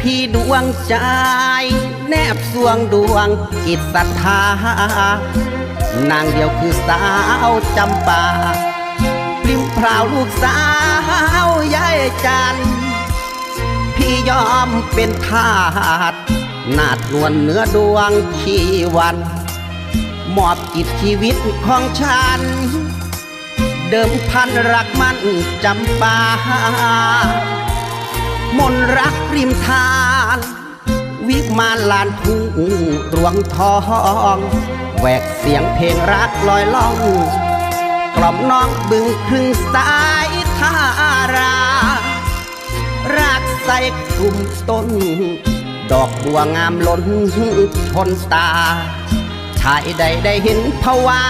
พี่ดวงใจ แนบสวงดวงจิตศรัทธานางเดียวคือสาวจำปาปริมพราวลูกสาวยายจัน พี่ยอมเป็นทาสนาดนวลเนื้อดวงชีวันมอบจิตชีวิตของฉัน เดิมพันรักมันจำปา มนรักริมทาน วิมานลานทุ่งรวงทองแหวกเสียงเพลงรักลอยล่อง กล่อมน้องบึงครึ่งสายทารารากใส่กลุ่มต้น ดอกบัวงามล้นทนตาชายใดได้เห็นภาวา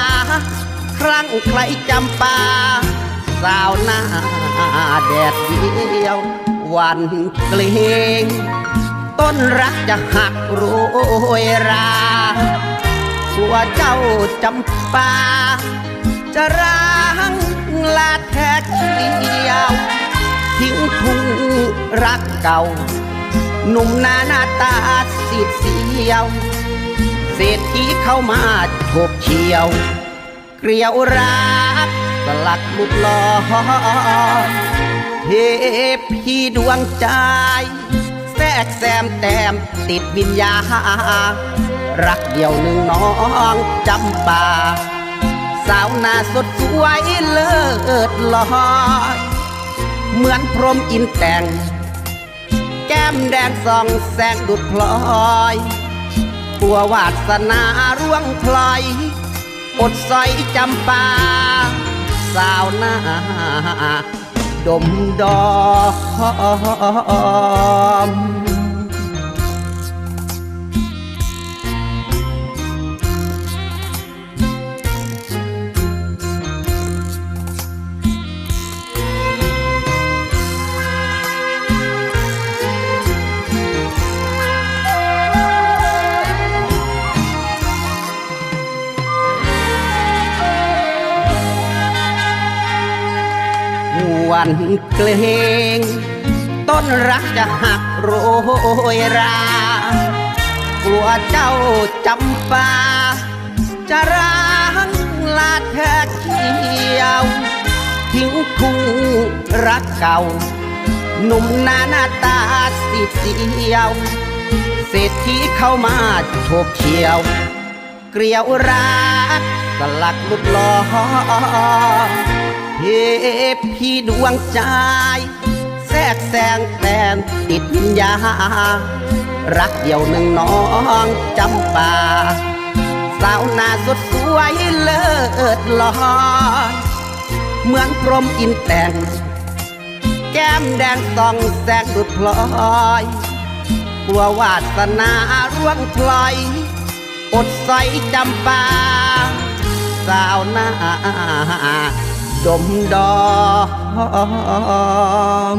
ครั้งใครจำปา สาวหน้าแดดเดียว วันเกลงต้นรักจะหักโรยราสัวเจ้าจำปา จะร้างลาแท้เขียว ทิ้งทุ่งรักเก่า หนุ่มหน้าหน้าตาสีดเสียว เศรษฐีเข้ามาโฉบเฉียว เกลียวรักสลักลุดลอ พี่ดวงใจ แทรกแซมแต้มติดวิญญาณรักเดียวหนึ่งน้องจำปาสาวนาสดสวยเลิศลอยเหมือนพรหมอินแต่ง แก้มแดงส่องแสงดุดพลอยตัววาสนาร่วงพลอยอดสอยจำปา สาวหน้า ดมดอม วันเกลงต้นรักจะหักโรยรา กลัวเจ้าจำปา จะร้างลาแท้เขียว ทิ้งทุ่รักเก่า หนุ่มหน้าหน้าตาสีเสียวเศรษฐีเข้ามาโฉบเฉียว เกลียวรักสลักหลุดลอ เทพีดวงใจแทรกแซงแตนติดวิญญารักเดียวหนึ่งน้องจำปาสาวนาสดสวยเลิศลอยเหมือนพรมอินแต่ง แก้มแดงส่องแสงดุดพลอยกลัววาสนาร่วงพลอย อดใสจำปา สาวนา ดมดาม